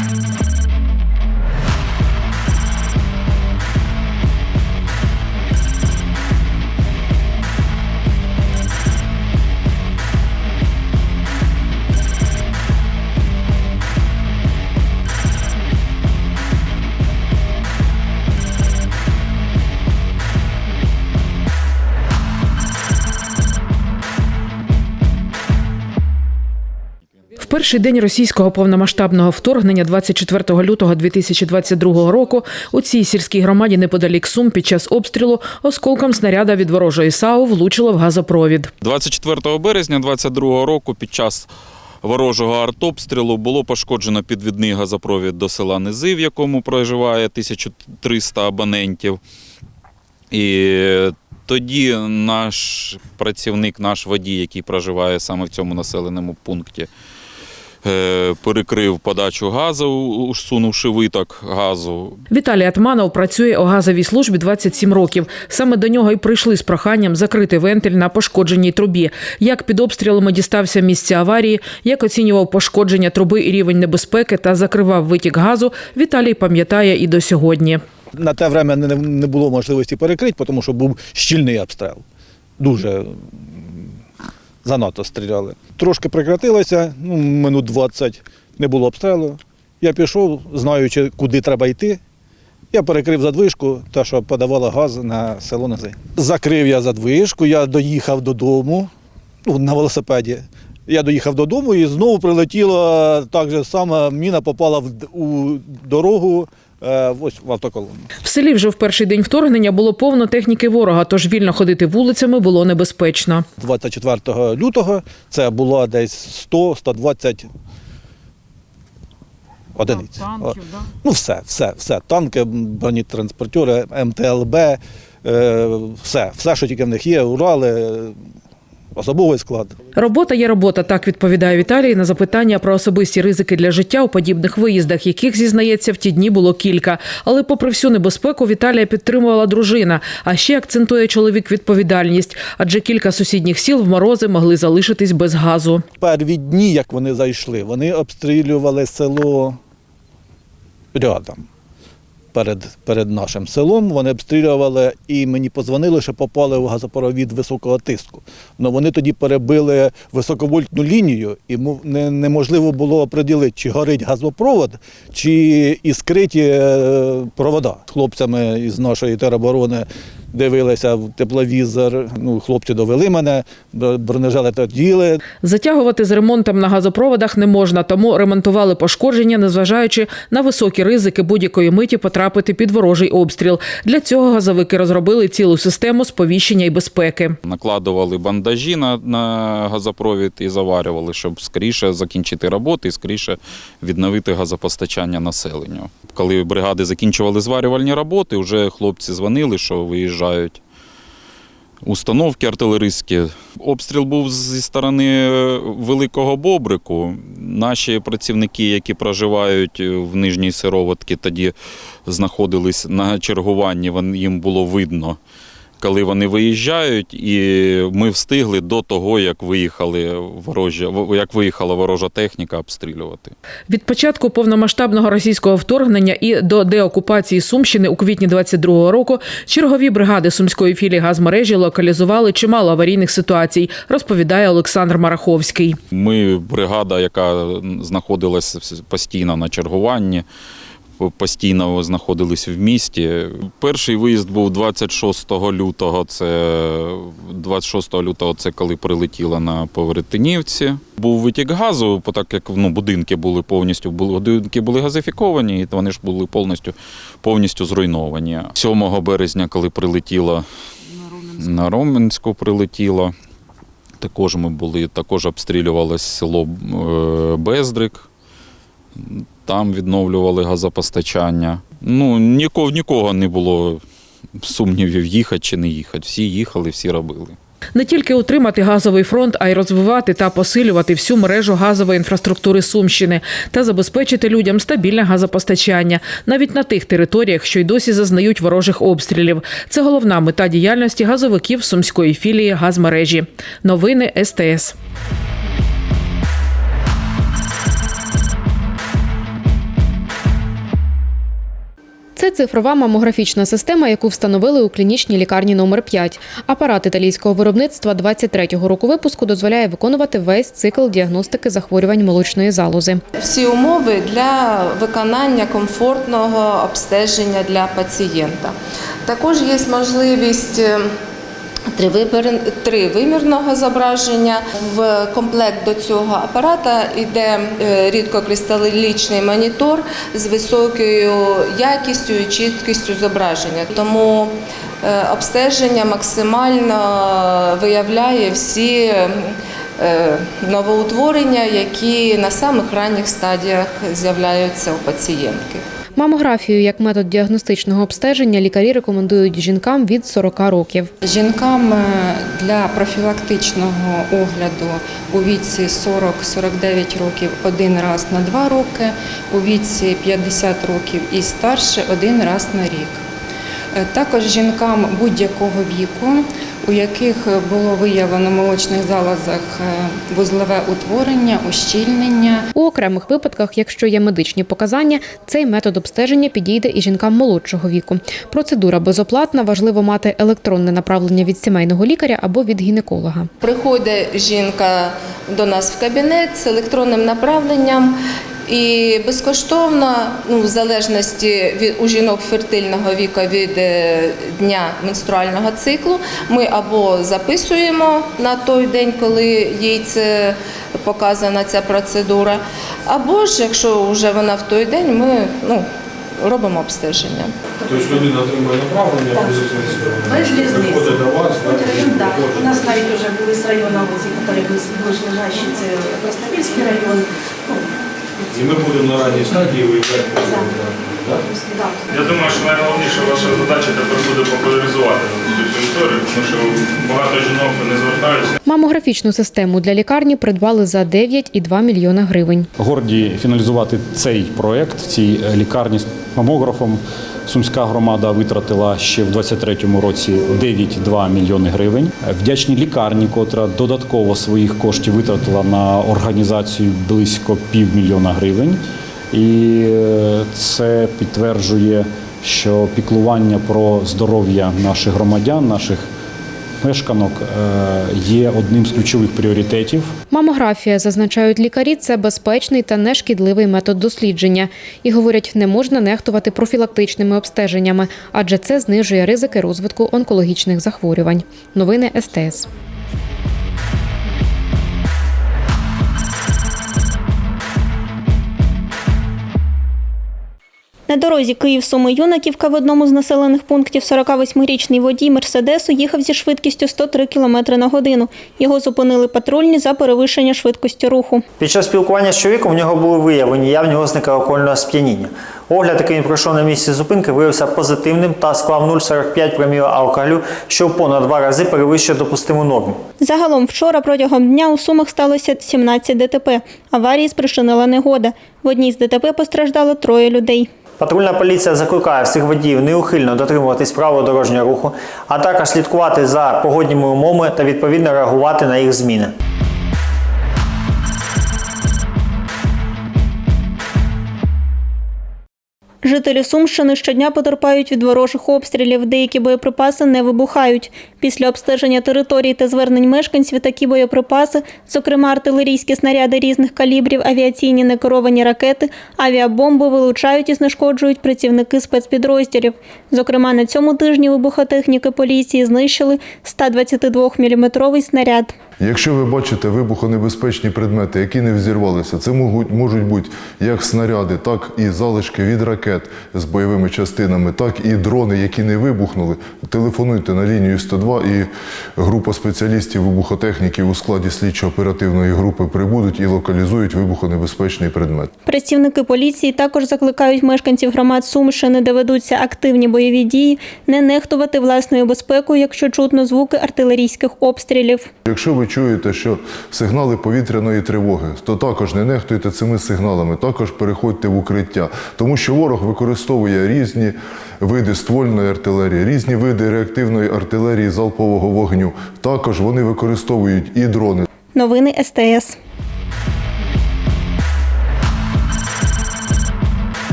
В перший день російського повномасштабного вторгнення 24 лютого 2022 року у цій сільській громаді неподалік Сум під час обстрілу осколком снаряда від ворожої САУ влучило в газопровід. 24 березня 2022 року під час ворожого артобстрілу було пошкоджено підвідний газопровід до села Низи, в якому проживає 1300 абонентів. І тоді наш працівник, наш водій, який проживає саме в цьому населеному пункті, перекрив подачу газу, усунувши виток газу. Віталій Атманов працює у газовій службі 27 років. Саме до нього й прийшли з проханням закрити вентиль на пошкодженій трубі. Як під обстрілами дістався місця аварії, як оцінював пошкодження труби і рівень небезпеки та закривав витік газу, Віталій пам'ятає і до сьогодні. На те время не, було можливості перекрити, тому що був щільний обстріл. Дуже занадто стріляли. Трошки прекратилося, ну, минут 20 не було обстрілу. Я пішов, знаючи, куди треба йти. Я перекрив задвижку, та що подавала газ на село Нази. Закрив я задвижку, я доїхав додому ну, на велосипеді. Я доїхав додому і знову прилетіла так же само, міна попала в, у дорогу ось в автоколону. В селі вже в перший день вторгнення було повно техніки ворога, тож вільно ходити вулицями було небезпечно. 24 лютого це було десь 100-120 одиниць. О, Ну, все, все, все. Танки, бронетранспортери, МТЛБ, е, все, все, що тільки в них є, Урали, е, особовий склад. Робота є робота, так відповідає Віталій на запитання про особисті ризики для життя у подібних виїздах, яких зізнається в ті дні було кілька. Але, попри всю небезпеку, Віталія підтримувала дружина. А ще акцентує чоловік відповідальність, адже кілька сусідніх сіл в морози могли залишитись без газу. Перві дні, як вони зайшли, вони обстрілювали село рядом. Перед, перед нашим селом вони обстрілювали і мені позвонили, що попали в газопровід високого тиску. Але вони тоді перебили високовольтну лінію, і не, неможливо було оприділити, чи горить газопровод, чи іскриті е, провода. Хлопцями із нашої тероборони дивилися в тепловізор. Ну, хлопці довели мене, бронежилет оділи, Затягувати з ремонтом на газопроводах не можна, тому ремонтували пошкодження, незважаючи на високі ризики будь-якої миті потрапити під ворожий обстріл. Для цього газовики розробили цілу систему сповіщення і безпеки. Накладували бандажі на, на газопровід і заварювали, щоб скоріше закінчити роботи і скоріше відновити газопостачання населенню. Коли бригади закінчували зварювальні роботи, вже хлопці дзвонили, що виїжджають. Установки артилерійські. Обстріл був зі сторони е, Великого Бобрику. Наші працівники, які проживають в Нижній Сироватці, тоді знаходились на чергуванні, їм було видно, коли вони виїжджають, і ми встигли до того, як виїхали ворожі, як виїхала ворожа техніка обстрілювати. Від початку повномасштабного російського вторгнення і до деокупації Сумщини у квітні 22-го року чергові бригади сумської філії газмережі локалізували чимало аварійних ситуацій, розповідає Олександр Мараховський. Ми бригада, яка знаходилась постійно на чергуванні, постійно знаходились в місті. Перший виїзд був 26 лютого. Це 26 лютого, це коли прилетіло на Поверетинівці. Був витік газу, бо так як ну, будинки були повністю будинки були газифіковані, і вони ж були повністю повністю зруйновані. 7 березня, коли прилетіло на Роменську прилетіло. Також ми були, також обстрілювалося село е, Бездрик. Там відновлювали газопостачання. Ну, нікого, нікого не було сумнівів, їхати чи не їхати. Всі їхали, всі робили. Не тільки утримати газовий фронт, а й розвивати та посилювати всю мережу газової інфраструктури Сумщини та забезпечити людям стабільне газопостачання навіть на тих територіях, що й досі зазнають ворожих обстрілів. Це головна мета діяльності газовиків сумської філії газмережі. Новини СТС. Це цифрова мамографічна система, яку встановили у клінічній лікарні номер 5 Апарат італійського виробництва 23-го року випуску дозволяє виконувати весь цикл діагностики захворювань молочної залози. всі умови для виконання комфортного обстеження для пацієнта. Також є можливість е, тривимірного зображення. В комплект до цього апарата йде е, рідкокристалічний монітор з високою якістю і чіткістю зображення. Тому е, обстеження максимально виявляє всі е, новоутворення, які на самих ранніх стадіях з'являються у пацієнтки. Мамографію як метод діагностичного обстеження лікарі рекомендують жінкам від 40 років. Жінкам е, для профілактичного огляду у віці 40-49 років один раз на два роки, у віці 50 років і старше один раз на рік. Е, Також жінкам будь-якого віку, у яких було виявлено в молочних залозах е, вузлове утворення, ущільнення, У окремих випадках, якщо є медичні показання, цей метод обстеження підійде і жінкам молодшого віку. Процедура безоплатна, важливо мати електронне направлення від сімейного лікаря або від гінеколога. Приходить жінка до нас в кабінет з електронним направленням. І безкоштовно, ну в залежності від у жінок фертильного віку від е, дня менструального циклу, ми або записуємо на той день, коли їй це показана ця процедура, або ж якщо вже вона в той день, ми ну робимо обстеження. Тобто людина отримує направлення без різниці. Без різниці. Приходить до вас, так, район, да. У нас навіть вже були з району, які ближайші, це Краснопільський район. Ну, І ми будемо на ранній стадії виявляти. Так. Я думаю, що найголовніша ваша задача тепер буде популяризувати цю історію, тому що багато жінок не звертаються. Мамографічну систему для лікарні придбали за 9,2 мільйона гривень. Горді фіналізувати цей проект в цій лікарні з мамографом. Сумська громада витратила ще в 23-му році 9,2 мільйони гривень. Вдячні лікарні, котра додатково своїх коштів витратила на організацію близько півмільйона гривень. І е, це підтверджує, що піклування про здоров'я наших громадян, наших мешканок е, є одним з ключових пріоритетів Мамографія, зазначають лікарі, це безпечний та нешкідливий метод дослідження. І говорять, не можна нехтувати профілактичними обстеженнями, адже це знижує ризики розвитку онкологічних захворювань. Новини СТС. На дорозі Київ-Суми-Юнаківка в одному з населених пунктів 48-річний водій Мерседесу їхав зі швидкістю 103 км на годину. Його зупинили патрульні за перевищення швидкості руху. Під час спілкування з чоловіком в нього були виявлені явні ознаки алкогольного сп'яніння. Огляд, який він пройшов на місці зупинки, виявився позитивним та склав 0,45 проміла алкоголю, що в понад два рази перевищує допустиму норму. Загалом вчора протягом дня у Сумах сталося 17 ДТП. Аварії спричинила негода. В одній з ДТП постраждало троє людей. Патрульна поліція закликає всіх водіїв неухильно дотримуватись правил дорожнього руху, а також слідкувати за погодніми умовами та відповідно реагувати на їх зміни. Жителі Сумщини щодня потерпають від ворожих обстрілів. Деякі боєприпаси не вибухають. Після обстеження території та звернень мешканців такі боєприпаси, зокрема артилерійські снаряди різних калібрів, авіаційні некеровані ракети, авіабомби вилучають і знешкоджують працівники спецпідрозділів. Зокрема, на цьому тижні вибухотехніки поліції знищили 122-мм снаряд. Якщо ви бачите вибухонебезпечні предмети, які не взірвалися, це можуть, можуть бути як снаряди, так і залишки від ракет з бойовими частинами, так і дрони, які не вибухнули. Телефонуйте на лінію 102 і група спеціалістів вибухотехніків у складі слідчо-оперативної групи прибудуть і локалізують вибухонебезпечний предмет. Працівники поліції також закликають мешканців громад Сумщини, де ведуться активні бойові дії, не нехтувати власною безпекою, якщо чутно звуки артилерійських обстрілів. Якщо ви чуєте, що сигнали повітряної тривоги, то також не нехтуйте цими сигналами, також переходьте в укриття, тому що ворог використовує різні види ствольної артилерії, різні види реактивної артилерії залпового вогню. Також вони використовують і дрони. Новини СТС.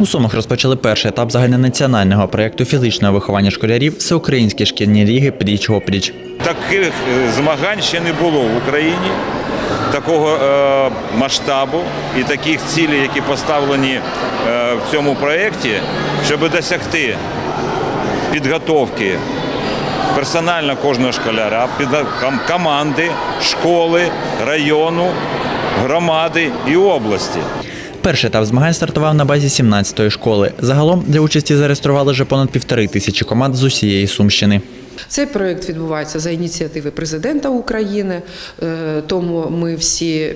У Сумах розпочали перший етап загальнонаціонального проєкту фізичного виховання школярів Всеукраїнські шкільні ліги пліч-опліч. Таких е, змагань ще не було в Україні, такого е, масштабу і таких цілей, які поставлені е, в цьому проєкті, щоб досягти підготовки персонально кожного школяра, ком- команди, школи, району, громади і області. Перший етап змагань стартував на базі 17-ї школи. Загалом для участі зареєстрували вже понад півтори тисячі команд з усієї Сумщини. Цей проект відбувається за ініціативи президента України, е, тому ми всі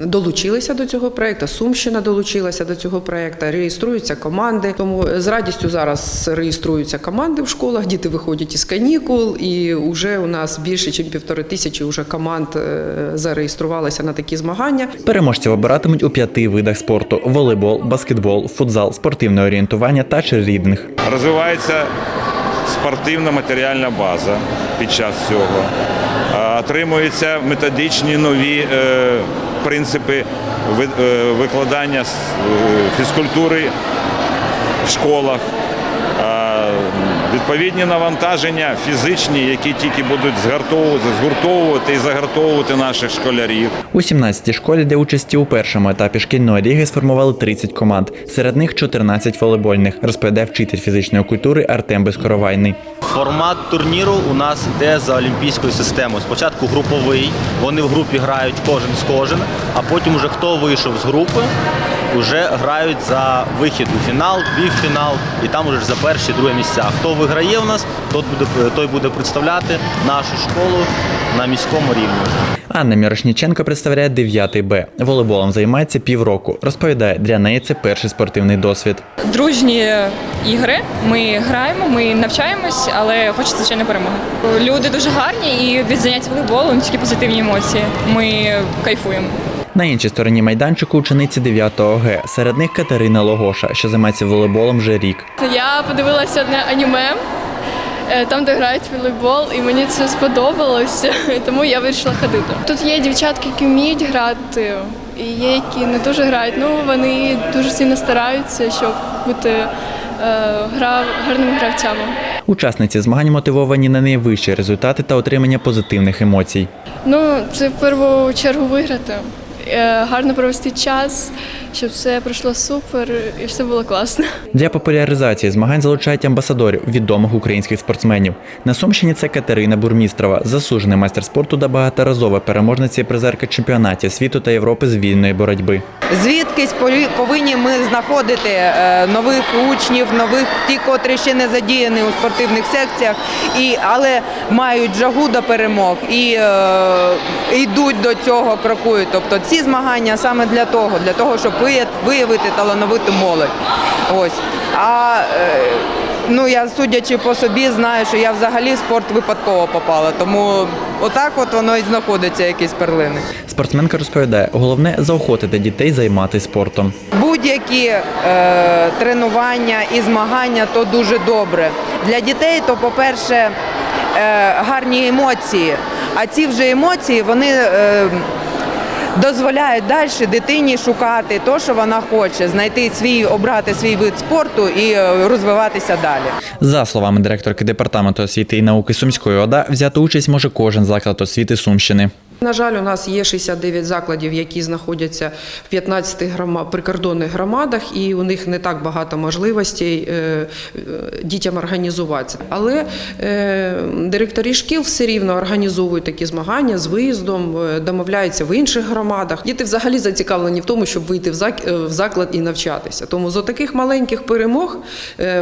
долучилися до цього проекту. Сумщина долучилася до цього проекту, реєструються команди. Тому з радістю зараз реєструються команди в школах. Діти виходять із канікул, і вже у нас більше ніж півтори тисячі вже команд е, зареєструвалися на такі змагання. Переможців обиратимуть у п'яти видах спорту: волейбол, баскетбол, футзал, спортивне орієнтування та черлідинг. Розвивається спортивна матеріальна база під час цього. Отримуються методичні нові е, принципи е, викладання е, фізкультури в школах. Відповідні навантаження фізичні, які тільки будуть згуртовувати і загартовувати наших школярів. У 17-й школі для участі у першому етапі шкільної ліги сформували 30 команд. Серед них 14 волейбольних, розповідає вчитель фізичної культури Артем Безкоровайний. Формат турніру у нас йде за олімпійською системою. Спочатку груповий, вони в групі грають кожен з кожен, а потім уже хто вийшов з групи, вже грають за вихід у фінал, півфінал, і там уже за перші друге місця. Хто виграє у нас, той буде, той буде представляти нашу школу на міському рівні. Анна Мірошніченко представляє 9 Б. Волейболом займається півроку. Розповідає, для неї це перший спортивний досвід. дружні ігри. Ми граємо, ми навчаємось, але хочеться звичайно перемоги. Люди дуже гарні і від занять волейболом тільки позитивні емоції. Ми кайфуємо. На іншій стороні майданчику учениці 9 Г. Серед них Катерина Логоша, що займається волейболом вже рік. Я подивилася одне аніме, там, де грають волейбол, і мені це сподобалося, тому я вирішила ходити. Тут є дівчатки, які вміють грати, і є, які не дуже грають. Ну вони дуже сильно стараються, щоб бути е, гра, гарними гравцями. Учасниці змагань мотивовані на найвищі результати та отримання позитивних емоцій. Ну, це в першу чергу виграти. е, Гарно провести час, щоб все пройшло супер і все було класно. Для популяризації змагань залучають амбасадорів відомих українських спортсменів. На Сумщині це Катерина Бурмістрова, засуджений майстер спорту та багаторазова переможниця і призерка чемпіонатів світу та Європи з вільної боротьби. Звідкись повинні ми знаходити е, нових учнів, нових ті, котрі ще не задіяні у спортивних секціях, і, але мають жагу до перемог і е, йдуть до цього, крокують. Тобто ці змагання саме для того, для того, щоб виявити талановиту молодь. Ось. А е, ну я судячи по собі, знаю, що я взагалі в спорт випадково попала. Тому отак от воно і знаходиться, якісь перлини. Спортсменка розповідає, головне заохотити дітей займатися спортом. Будь-які е, тренування і змагання то дуже добре. Для дітей то, по-перше, е, гарні емоції. А ці вже емоції вони е, дозволяють далі дитині шукати те, що вона хоче, знайти свій, обрати свій вид спорту і е, розвиватися далі. За словами директорки департаменту освіти і науки Сумської ОДА, взяти участь може кожен заклад освіти Сумщини. На жаль, у нас є 69 закладів, які знаходяться в 15 грома- прикордонних громадах, і у них не так багато можливостей е, е, дітям організуватися. Але е, директорі шкіл все рівно організовують такі змагання з виїздом, домовляються в інших громадах. Діти взагалі зацікавлені в тому, щоб вийти в зак- в заклад і навчатися. Тому з таких маленьких перемог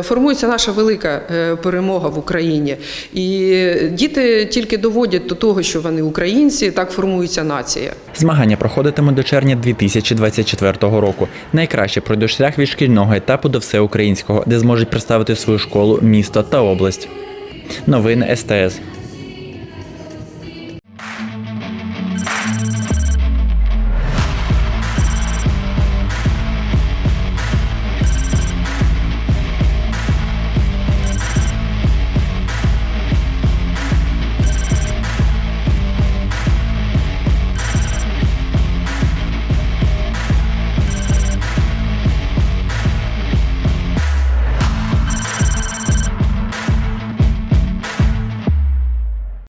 формується наша велика перемога в Україні. І діти тільки доводять до того, що вони українці, так формується нація. Змагання проходитимуть до червня 2024 року. Найкраще пройде шлях від шкільного етапу до всеукраїнського, де зможуть представити свою школу, місто та область. Новини СТС.